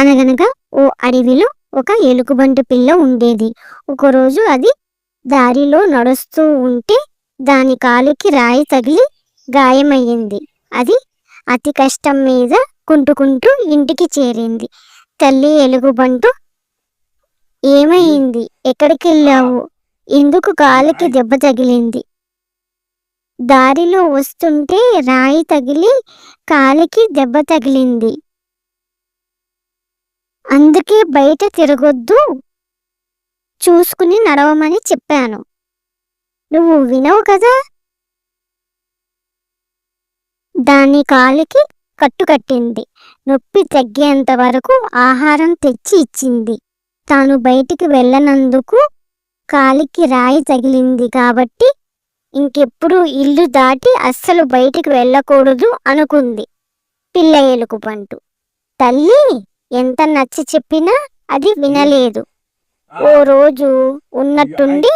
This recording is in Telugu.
అనగనగా ఓ అడవిలో ఒక ఎలుగుబంటి పిల్ల ఉండేది. ఒకరోజు అది దారిలో నడుస్తూ ఉంటే దాని కాలుకి రాయి తగిలి గాయమయ్యింది. అది అతి కష్టం మీద కుంటుకుంటూ ఇంటికి చేరింది. తల్లి ఎలుగుబంటు ఏమైంది? ఎక్కడికి వెళ్ళావు ఎందుకు కాలికి దెబ్బ తగిలింది? దారిలో వస్తుంటే రాయి తగిలి కాలికి దెబ్బ తగిలింది. అందుకే బయట తిరగొద్దు. చూసుకుని నడవమని చెప్పాను. నువ్వు వినవు కదా? దాని కాలికి కట్టుకట్టింది నొప్పి తగ్గేంత వరకు ఆహారం తెచ్చి ఇచ్చింది. తాను బయటికి వెళ్ళనందుకు కాలికి రాయి తగిలింది కాబట్టి ఇంకెప్పుడు ఇల్లు దాటి అస్సలు బయటికి వెళ్ళకూడదు అనుకుంది. పిల్ల ఎలుగు తల్లి! ఎంత నచ్చ చెప్పినా అది వినలేదు. ఓ రోజు ఉన్నట్టుండి